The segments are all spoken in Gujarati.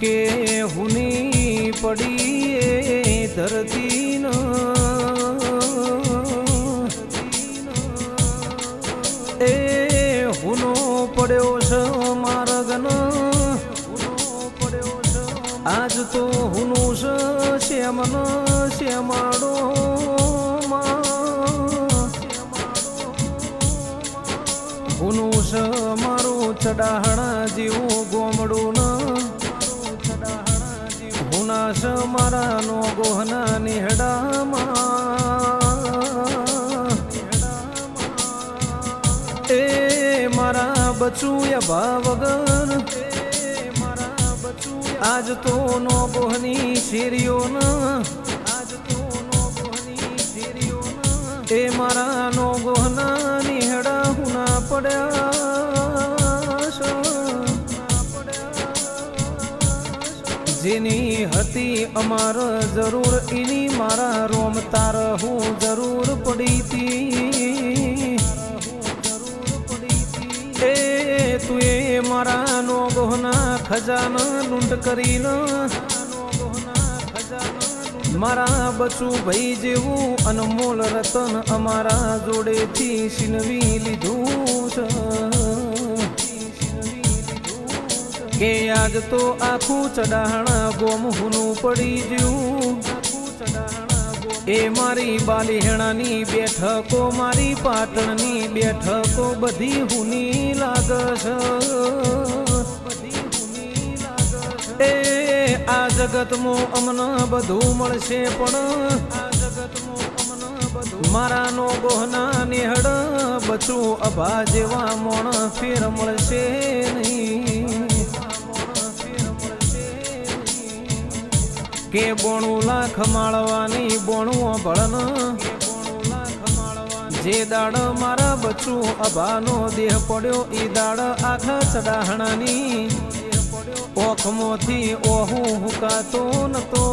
કે હુની પડી એ ધરતી એ હુનો પડ્યો છે માર્ગન. આજ તો હુનો છે શ્યામન શ્યામાડો હુનું છે મારું ચડાહણા જેવું ગોમડું છે મારા નો ગોહના નિહડામાં. એ મારા ગોહની શેરીઓ ન આજ તો નો ગોહની શેરીઓ ન એ મારા નો ગોહના નિહડા હુના પડ્યા. છે. હતી અમાર જરૂર એની મારા રોમ તાર હું જરૂર પડી તી એ તું એ મારા નો ગોહના ખજાના લૂંટ કરી મારા બચું ભાઈ જેવું અનમોલ રતન અમારા જોડેથી છીનવી લીધું છે. કે આજ તો આખું ચડાહણા ગોમ હુનું પડી ગયું. એ મારી બાલિહણાની બેઠકો, મારી પાટણની બેઠકો બધી હુની લાગશ એ આ જગતમાં અમને બધું મળશે પણ મારા નો ગોહના નિહડ બચું અભા જેવા મોણ ફેર મળશે નહીં. કે બોણું લાખ માળવાની બોણું ભળન જે દાડ મારા બચું અભાનો દેહ પડ્યો, ઈ દાડ આખા ચડાહણાની ઓખમોથી ઓહું હુકાતો નતો.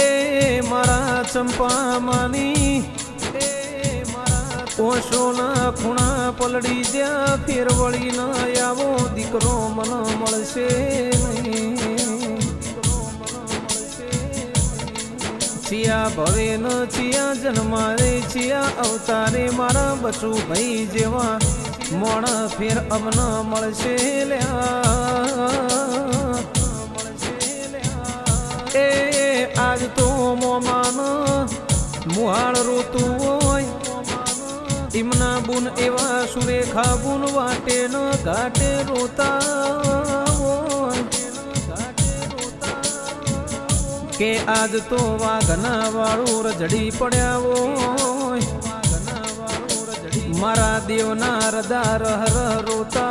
એ મારા ચંપામાની ઓશોના ખૂણા પલડી જ્યાં ફેરવળી ન આવો, દીકરો મન મળશે ચિયા ભવે ન ચિયા જન્મારે ચિયા, અવતારે મારા બચું ભાઈ જેવા મોણ ફેર અમન મળશે લ્યા. એ આજ તો મોમાન મુહાળ હોય ઇમના બુન એવા સુરેખા બુન વાટે ન ઘાટે રોતા. કે આજ તો વાઘના વાળું રજડી પડ્યા હોય. મારા દેવના રદા રહ રહ રોતા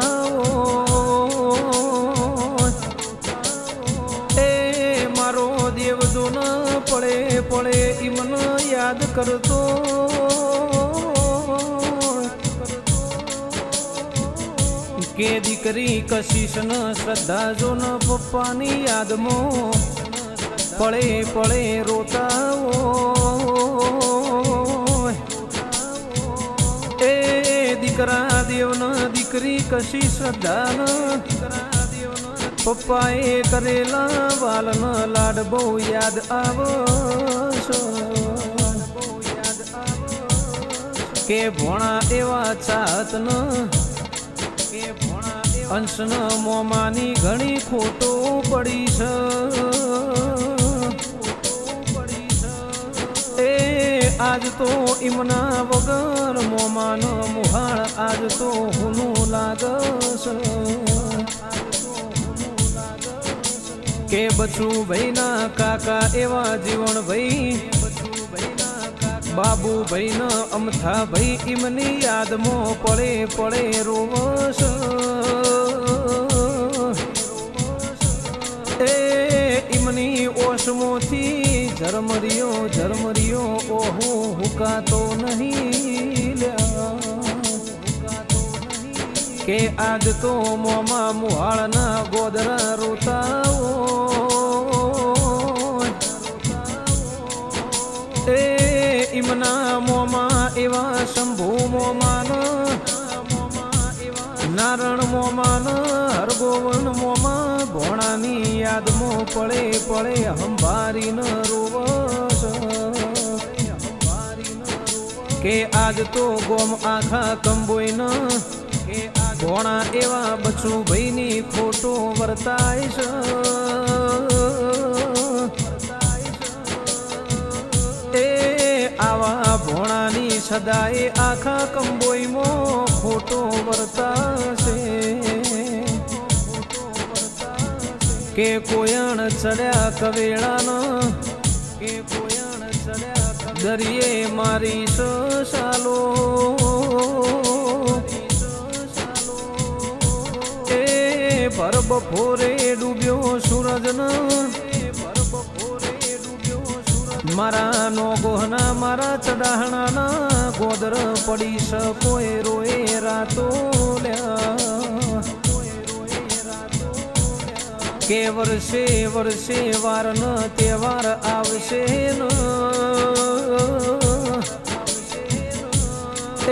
એ મારો દેવ જો પડે પડે ઈ મન યાદ કરતો કે દીકરી કશીશ ન શ્રદ્ધા જો ન પપ્પાની યાદમો. પળે પળે રોતાઓ એ દીકરા દેવન દીકરી કશી શ્રદ્ધા પપ્પાએ કરેલા વાલન લાડ બહુ યાદ આવો કે ભોણા એવા ન કે ભોણા અંશ ન મોમાની ઘણી ખોટો પડી છે. એ આજ તો ઇમના વગર મોમાન મુહાળ આજ તો હુનું લાગશ. કે બચું ભાઈના કાકા એવા જીવન ભાઈ બાબુ ભાઈ ન અમથા ભાઈ ઇમની યાદમાં પડે પડે રોવશ એ એમની ઓશમોથી ઝરમરિયો ઝરમરિયો, ઓહો, હુકાતો નહીં કે આજ તો મોમાં મુહાળના ગોદરા રોતા ઇમના મોમાં એવા શંભુ મોમાન નારણ મોમાન હરગોવન મોમાં ભોણાની યાદમો પડે પડે હંભારી ન રોવસ. કે આજ તો ગોમ આખા કંબોઈ ન ઘોણા એવા બચું ભાઈની ખોટો વર્તાય છે. આવા ભોણાની સદાય આખા કંબોઈમાં ખોટો વર્તાશે. કે કોયણ ચડ્યા કવેળાના, કે કોયણ ચડ્યા દરિયે મારી સાલો એ પર બપોરે ડૂબ્યો સૂરજના મારા નો ગોહના, મારા ચડાહણાના ગોદર પડી શકોય રોએ રાતો કે વર્ષે વર્ષે વાર ન તહેવાર આવશે ન.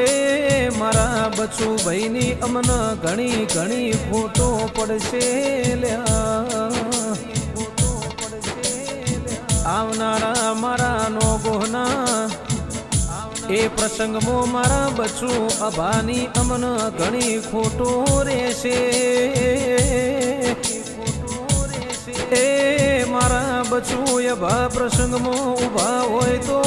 એ મારા બચુ ભાઈની અમન ઘણી ઘણી ફોટો પડશે લ્યા. એ પ્રસંગમાં મારા બચ્ચું અભાની અમન ઘણી ખોટો રહેશે. એ મારા બચ્ચું અભા પ્રસંગમાં ઊભા હોય તો.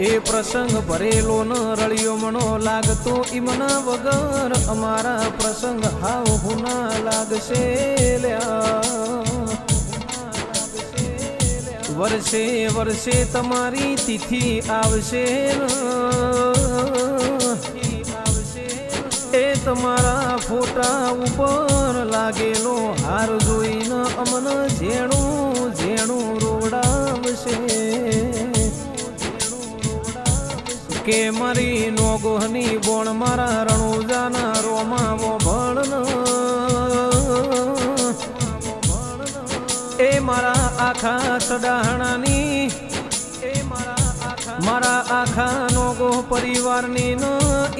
એ પ્રસંગ ભરેલો ન રળિયો મણો લાગતો ઈમના વગર અમારા પ્રસંગ હાવ હુના લાગશે. લ્યા. વર્ષે વર્ષે તમારી તિથિ આવશે. એ તમારા ફોટા ઉપર લાગેલો હાર જોઈને અમન ઝેણું ઝેણું રોડાવશે કે મારી નોગોહની બોણ મારા રણુજાના રોમાં ભણ મારા આખા સડાહણાની, એ મારા મારા આખા નોગો પરિવારની ન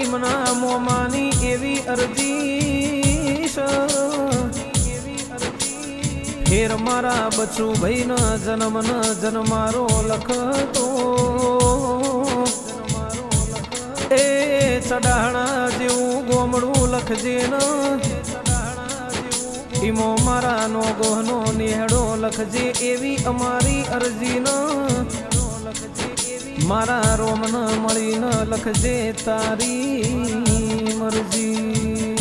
ઇમના મોમાની એવી અરજી. ફેર મારા બચુ ભાઈ ન જન્મ ન જન્મારો લખતો એ ચડાહણા જેવું ગોમડું લખજે ન ઈમો મારા નો ગોહનો નિહેડો લખજે એવી અમારી અરજી ન મારા રોમન મળી ન લખજે તારી મરજી.